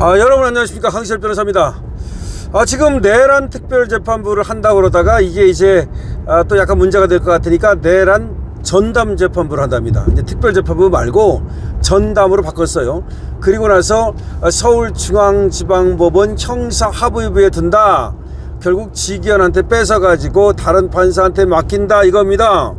아, 여러분 안녕하십니까 강시열 변호사입니다. 아, 지금 내란 특별 재판부를 한다고 그러다가 이게 이제 아, 또 약간 문제가 될 것 같으니까 내란 전담 재판부를 한답니다. 이제 특별 재판부 말고 전담으로 바꿨어요. 그리고 나서 아, 서울중앙지방법원 형사합의부에 둔다. 결국 지기현한테 뺏어가지고 다른 판사한테 맡긴다 이겁니다.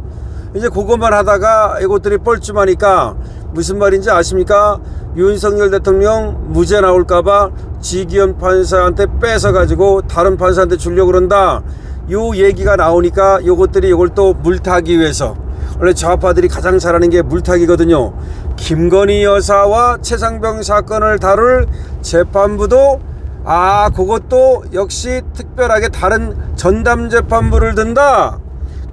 이제 그것만 하다가 이것들이 뻘쭘하니까 무슨 말인지 아십니까? 윤석열 대통령 무죄 나올까봐 지기현 판사한테 뺏어가지고 다른 판사한테 주려고 그런다. 요 얘기가 나오니까 요것들이 요걸 또 물타기 위해서 원래 좌파들이 가장 잘하는 게 물타기거든요. 김건희 여사와 최상병 사건을 다룰 재판부도 아 그것도 역시 특별하게 다른 전담 재판부를 든다.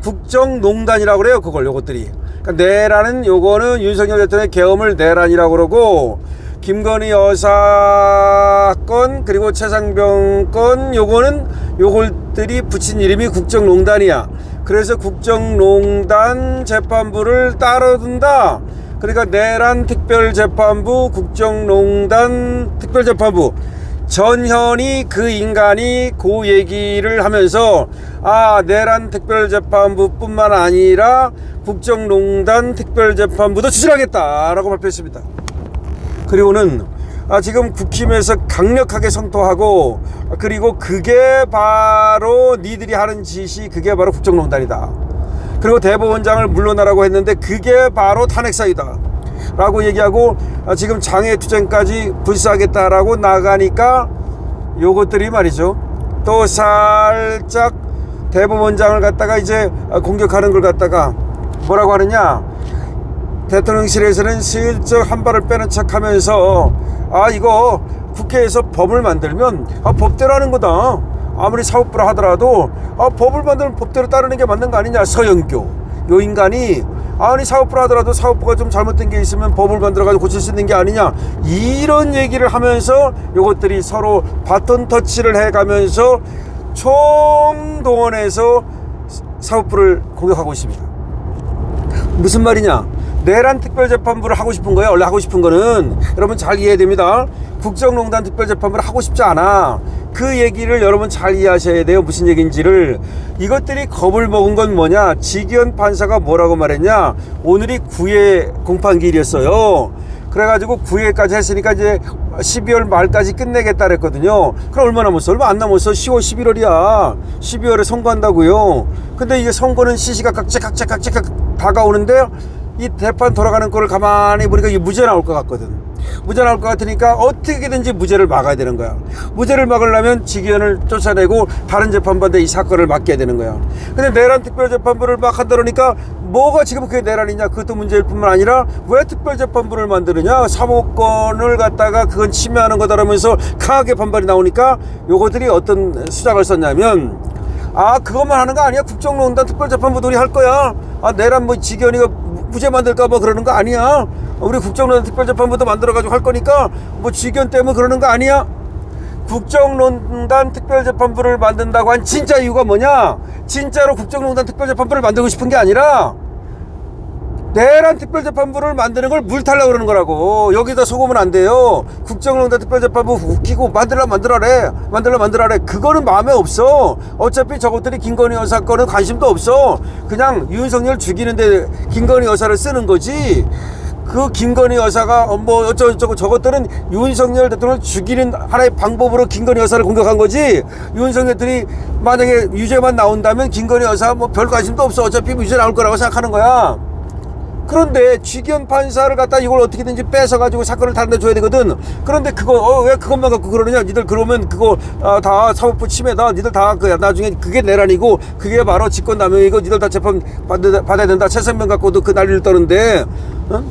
국정농단이라고 그래요. 그걸 요것들이. 그러니까 내란은 요거는 윤석열 대통령의 계엄을 내란이라고 그러고 김건희 여사 건 그리고 최상병 건 요거는 요걸들이 붙인 이름이 국정농단이야. 그래서 국정농단 재판부를 따로 둔다. 그러니까 내란 특별재판부, 국정농단 특별재판부. 전현이 그 인간이 그 얘기를 하면서 아 내란 특별재판부뿐만 아니라 국정농단 특별재판부도 추진하겠다라고 발표했습니다. 그리고는 아, 지금 국힘에서 강력하게 성토하고 그리고 그게 바로 니들이 하는 짓이 그게 바로 국정농단이다. 그리고 대법원장을 물러나라고 했는데 그게 바로 탄핵사이다. 라고 얘기하고 아, 지금 장애투쟁까지 불사하겠다라고 나가니까 요것들이 말이죠. 또 살짝 대법원장을 갖다가 이제 공격하는 걸 갖다가 뭐라고 하느냐. 대통령실에서는 슬쩍 한 발을 빼는 척 하면서 아 이거 국회에서 법을 만들면 아 법대로 하는 거다 아무리 사법부라 하더라도 아 법을 만들면 법대로 따르는 게 맞는 거 아니냐 서영교 요 인간이 아니 사법부라 하더라도 사법부가 좀 잘못된 게 있으면 법을 만들어가지고 고칠 수 있는 게 아니냐 이런 얘기를 하면서 요것들이 서로 바톤 터치를 해가면서 총동원해서 사법부를 공격하고 있습니다 무슨 말이냐? 내란 특별재판부를 하고 싶은 거예요. 원래 하고 싶은 거는 여러분 잘 이해해야 됩니다. 국정농단 특별재판부를 하고 싶지 않아. 그 얘기를 여러분 잘 이해하셔야 돼요. 무슨 얘기인지를. 이것들이 겁을 먹은 건 뭐냐? 지기현 판사가 뭐라고 말했냐? 오늘이 9회 공판기일이었어요. 그래가지고 9회까지 했으니까 이제 12월 말까지 끝내겠다 그랬거든요. 그럼 얼마 남았어? 얼마 안 남았어. 10월, 11월이야. 12월에 선거한다고요. 근데 이게 선거는 시시각각 째깍째깍째깍 다가오는데 이 대판 돌아가는 거를 가만히 보니까 이게 무죄 나올 것 같거든. 무죄 나올 것 같으니까 어떻게든지 무죄를 막아야 되는 거야. 무죄를 막으려면 지기현을 쫓아내고 다른 재판부한테 이 사건을 맡겨야 되는 거야. 근데 내란 특별재판부를 막 한다 그러니까 뭐가 지금 그게 내란이냐 그것도 문제일 뿐만 아니라 왜 특별재판부를 만드느냐 사법권을 갖다가 그건 침해하는 거다라면서 강하게 반발이 나오니까 요거들이 어떤 수작을 썼냐면 아 그것만 하는 거 아니야 국정농단 특별재판부도 우리 할 거야 아 내란 뭐 지기현이가 무죄 만들까 봐 그러는 거 아니야. 우리 국정농단 특별재판부도 만들어 가지고 할 거니까 뭐 지기현 때문에 그러는 거 아니야. 국정농단 특별재판부를 만든다고 한 진짜 이유가 뭐냐? 진짜로 국정농단 특별재판부를 만들고 싶은 게 아니라 내란 특별재판부를 만드는 걸 물타려고 그러는 거라고. 여기다 속으면 안 돼요. 국정농단 특별재판부 웃기고 만들라 만들어래 만들라 만들어래 그거는 마음에 없어. 어차피 저것들이 김건희 여사 건은 관심도 없어. 그냥 윤석열 죽이는데 김건희 여사를 쓰는 거지. 그 김건희 여사가 어, 뭐 어쩌고저쩌고 저것들은 윤석열 대통령을 죽이는 하나의 방법으로 김건희 여사를 공격한 거지. 윤석열들이 만약에 유죄만 나온다면 김건희 여사 뭐 별 관심도 없어. 어차피 유죄 나올 거라고 생각하는 거야 그런데 지기현 판사를 갖다 이걸 어떻게든지 뺏어가지고 사건을 다른 데 줘야 되거든. 그런데 그거, 어, 왜 그것만 갖고 그러느냐? 니들 그러면 그거, 아, 다 사법부 침해다. 니들 다, 그, 나중에 그게 내란이고, 그게 바로 직권남용이고, 니들 다 재판 받아, 받아야 된다. 최선명 갖고도 그 난리를 떠는데, 어?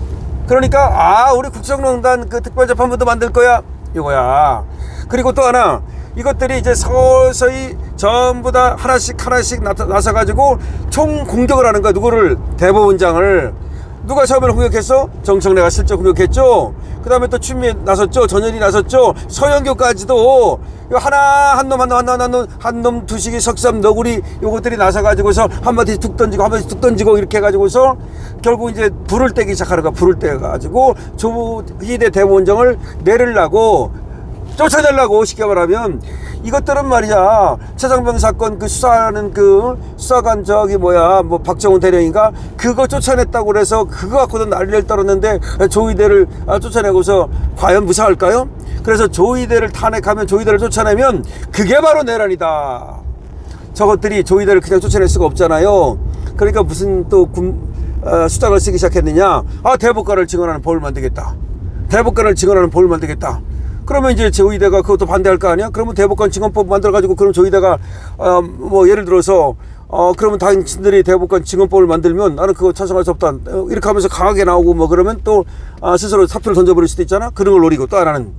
그러니까, 아, 우리 국정농단 그 특별재판부도 만들 거야. 이거야. 그리고 또 하나, 이것들이 이제 서서히 전부 다 하나씩 하나씩 나서 가지고 총 공격을 하는 거야. 누구를? 대법원장을. 누가 처음에 공격했어? 정청래가 실제 공격했죠. 그 다음에 또 추미애 나섰죠. 전현이 나섰죠. 서영교까지도 하나 한 놈 한 놈 한 놈 한 놈 한 놈 두식이 석삼 너구리 요것들이 나서가지고서 한마디 툭 던지고 한마디 툭 던지고 이렇게 해가지고서 결국 이제 불을 떼기 시작하는 거야. 불을 떼가지고 조희대 대법원장을 내리려고 쫓아내려고 쉽게 말하면 이것들은 말이야 최장병 사건 그 수사하는 그 수사관 저기 뭐야 뭐 박정훈 대령인가 그거 쫓아냈다고 그래서 그거 갖고도 난리를 떨었는데 조이대를 아, 쫓아내고서 과연 무사할까요? 그래서 조이대를 탄핵하면 조이대를 쫓아내면 그게 바로 내란이다. 저것들이 조이대를 그냥 쫓아낼 수가 없잖아요. 그러니까 무슨 또 군, 어, 수작을 쓰기 시작했느냐? 아 대법관을 증언하는 법을 만들겠다. 대법관을 증언하는 법을 만들겠다. 그러면 이제 조이대가 그것도 반대할 거 아니야? 그러면 대법관 증언법 만들어가지고 그럼 조이대가 어, 뭐 예를 들어서 어 그러면 당신들이 대법관 증언법을 만들면 나는 그거 찬성할 수 없다. 어, 이렇게 하면서 강하게 나오고 뭐 그러면 또 아, 스스로 사표를 던져버릴 수도 있잖아. 그런 걸 노리고 또 하나는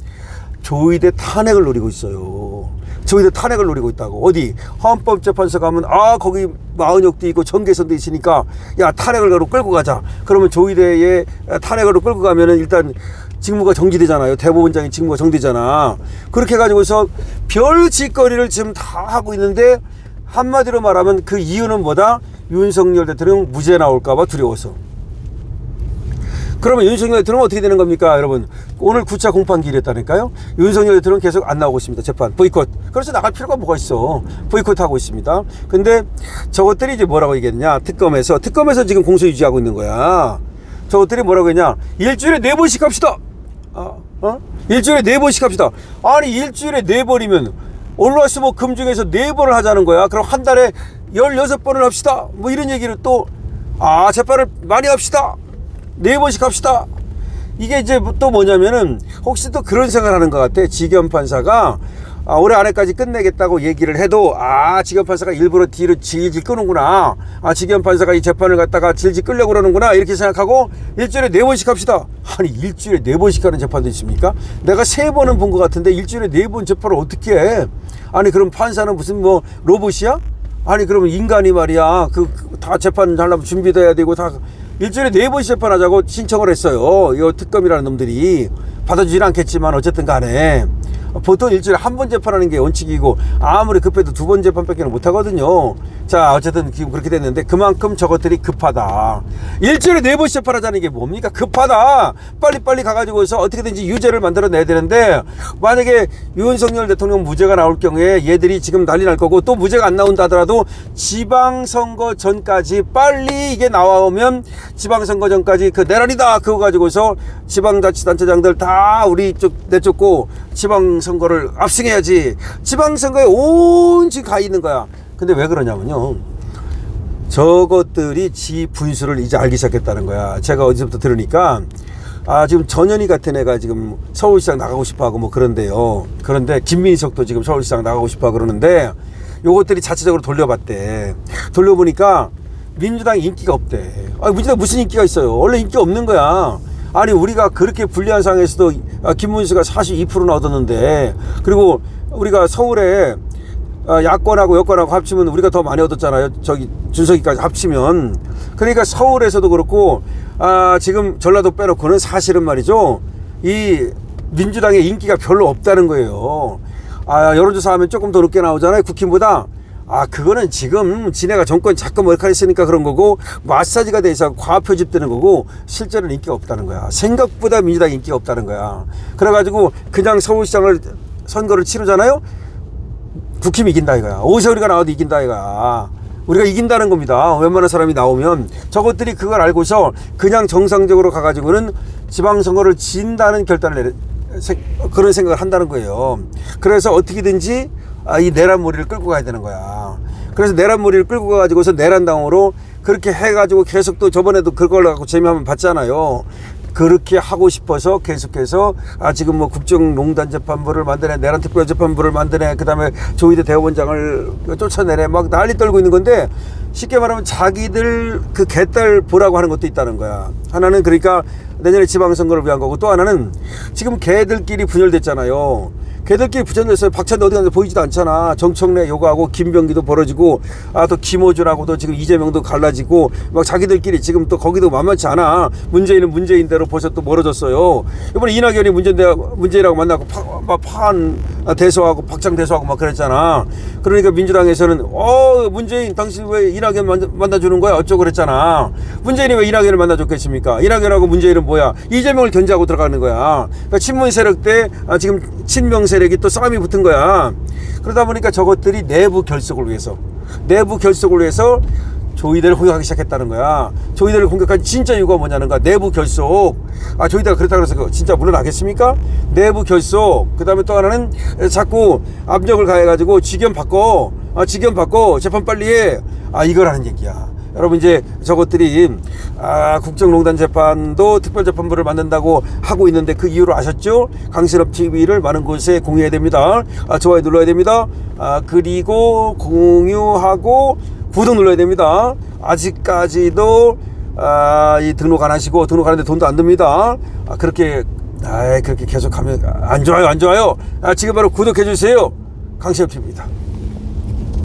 조이대 탄핵을 노리고 있어요. 조이대 탄핵을 노리고 있다고. 어디 헌법재판소 가면 아 거기 마흔역도 있고 전개선도 있으니까 야 탄핵을 끌고 가자. 그러면 조이대에 탄핵으로 끌고 가면은 일단 직무가 정지되잖아요. 대법원장이 직무가 정지되잖아. 그렇게 해가지고서 별 짓거리를 지금 다 하고 있는데 한마디로 말하면 그 이유는 뭐다? 윤석열 대통령 무죄 나올까봐 두려워서. 그러면 윤석열 대통령은 어떻게 되는 겁니까, 여러분? 오늘 9차 공판기일이었다니까요. 윤석열 대통령은 계속 안 나오고 있습니다. 재판 보이콧. 그래서 나갈 필요가 뭐가 있어? 보이콧하고 있습니다. 근데 저것들이 이제 뭐라고 얘기했냐? 특검에서 특검에서 지금 공소 유지하고 있는 거야. 저것들이 뭐라고 했냐? 일주일에 네 번씩 합시다. 어? 어? 일주일에 네 번씩 합시다. 아니 일주일에 네 번이면 올라왔으면 금중에서 네 번을 하자는 거야. 그럼 한 달에 열여섯 번을 합시다. 뭐 이런 얘기를 또 아 재판을 많이 합시다. 네 번씩 합시다. 이게 이제 또 뭐냐면은 혹시 또 그런 생각을 하는 것 같아. 지겸 판사가 아, 올해 안에까지 끝내겠다고 얘기를 해도 아 지겸 판사가 일부러 뒤로 질질 끄는구나. 아 지겸 판사가 이 재판을 갖다가 질질 끌려고 그러는구나 이렇게 생각하고 일주일에 네 번씩 합시다. 아니 일주일에 네 번씩 하는 재판도 있습니까? 내가 세 번은 본 것 같은데 일주일에 네 번 재판을 어떻게 해? 아니 그럼 판사는 무슨 뭐 로봇이야? 아니 그러면 인간이 말이야 그 다 재판 하려면 준비돼야 되고 다 일주일에 네 번씩 재판하자고 신청을 했어요. 이 특검이라는 놈들이 받아주진 않겠지만 어쨌든 간에 보통 일주일에 한 번 재판하는 게 원칙이고 아무리 급해도 두 번 재판밖에 못 하거든요. 자 어쨌든 지금 그렇게 됐는데 그만큼 저것들이 급하다. 일주일에 네 번씩 재판하자는 게 뭡니까? 급하다. 빨리빨리 가가지고서 어떻게든지 유죄를 만들어내야 되는데 만약에 윤석열 대통령 무죄가 나올 경우에 얘들이 지금 난리 날 거고 또 무죄가 안 나온다 하더라도 지방선거 전까지 빨리 이게 나오면 지방선거 전까지 그 내란이다 그거 가지고서 지방자치단체장들 다 우리 쪽 내쫓고 지방선거를 압승해야지. 지방선거에 온 지금 가 있는 거야. 근데 왜 그러냐면요. 저것들이 지 분수를 이제 알기 시작했다는 거야. 제가 어디서부터 들으니까 아 지금 전현희 같은 애가 지금 서울시장 나가고 싶어 하고 뭐 그런데요. 그런데 김민석도 지금 서울시장 나가고 싶어하고 그러는데 요것들이 자체적으로 돌려봤대. 돌려보니까 민주당 인기가 없대. 아 민주당 무슨 인기가 있어요? 원래 인기 없는 거야. 아니 우리가 그렇게 불리한 상황에서도 아, 김문수가 42%나 얻었는데 그리고 우리가 서울에 아, 야권하고 여권하고 합치면 우리가 더 많이 얻었잖아요. 저기 준석이까지 합치면. 그러니까 서울에서도 그렇고 아, 지금 전라도 빼놓고는 사실은 말이죠. 이 민주당의 인기가 별로 없다는 거예요. 아, 여론조사 하면 조금 더 높게 나오잖아요. 국힘보다. 아, 그거는 지금 지네가 정권 자꾸 머리카락있으니까 그런 거고 마사지가 돼서 과표 표집되는 거고 실제로는 인기가 없다는 거야. 생각보다 민주당 인기가 없다는 거야. 그래가지고 그냥 서울시장을 선거를 치르잖아요. 국힘이 이긴다 이거야. 오세훈이가 나와도 이긴다 이거야. 우리가 이긴다는 겁니다. 웬만한 사람이 나오면 저것들이 그걸 알고서 그냥 정상적으로 가가지고는 지방선거를 진다는 결단을 내려 세- 그런 생각을 한다는 거예요. 그래서 어떻게든지 아, 이 내란머리를 끌고 가야 되는 거야. 그래서 내란머리를 끌고 가가지고서 내란당으로 그렇게 해가지고 계속 또 저번에도 그걸 갖고 재미 한번 봤잖아요. 그렇게 하고 싶어서 계속해서 아 지금 뭐 국정농단 재판부를 만드네 내란 특별 재판부를 만드네 그다음에 조희대 대법원장을 쫓아내네 막 난리 떨고 있는 건데 쉽게 말하면 자기들 그 개딸 보라고 하는 것도 있다는 거야 하나는 그러니까 내년에 지방선거를 위한 거고 또 하나는 지금 개들끼리 분열됐잖아요 걔들끼리 부전됐어요. 박찬대 어디 갔는데 보이지도 않잖아. 정청래 요구하고 김병기도 벌어지고 아 또 김호준하고도 지금 이재명도 갈라지고 막 자기들끼리 지금 또 거기도 만만치 않아. 문재인은 문재인대로 벌써 또 멀어졌어요. 이번에 이낙연이 문재인 문재인하고 만나고 파, 막 파한 아, 대소하고 박장 대소하고 막 그랬잖아. 그러니까 민주당에서는 어 문재인 당신 왜 이낙연 만- 만나 주는 거야 어쩌고 그랬잖아. 문재인이 왜 이낙연을 만나줬겠습니까? 이낙연하고 문재인은 뭐야 이재명을 견제하고 들어가는 거야. 그러니까 친문 세력 때 아, 지금 친명 세력이 또 싸움이 붙은 거야. 그러다 보니까 저것들이 내부 결속을 위해서 내부 결속을 위해서 조이대를 공격하기 시작했다는 거야. 조이대를 공격한 진짜 이유가 뭐냐는 거야. 내부 결속. 아, 조이대가 그랬다 그래서 그거 진짜 물러나겠습니까? 내부 결속. 그 다음에 또 하나는 자꾸 압력을 가해가지고 직연 바꿔. 아, 직연 바꿔. 재판 빨리 해. 아, 이거라는 얘기야. 여러분 이제 저것들이 아, 국정농단 재판도 특별재판부를 만든다고 하고 있는데 그 이유를 아셨죠? 강신업 TV를 많은 곳에 공유해야 됩니다. 아, 좋아요 눌러야 됩니다. 아, 그리고 공유하고 구독 눌러야 됩니다. 아직까지도 아, 이 등록 안 하시고 등록하는데 돈도 안 듭니다. 아, 그렇게 아, 그렇게 계속하면 안 좋아요, 안 좋아요. 아, 지금 바로 구독해 주세요. 강신업 TV입니다.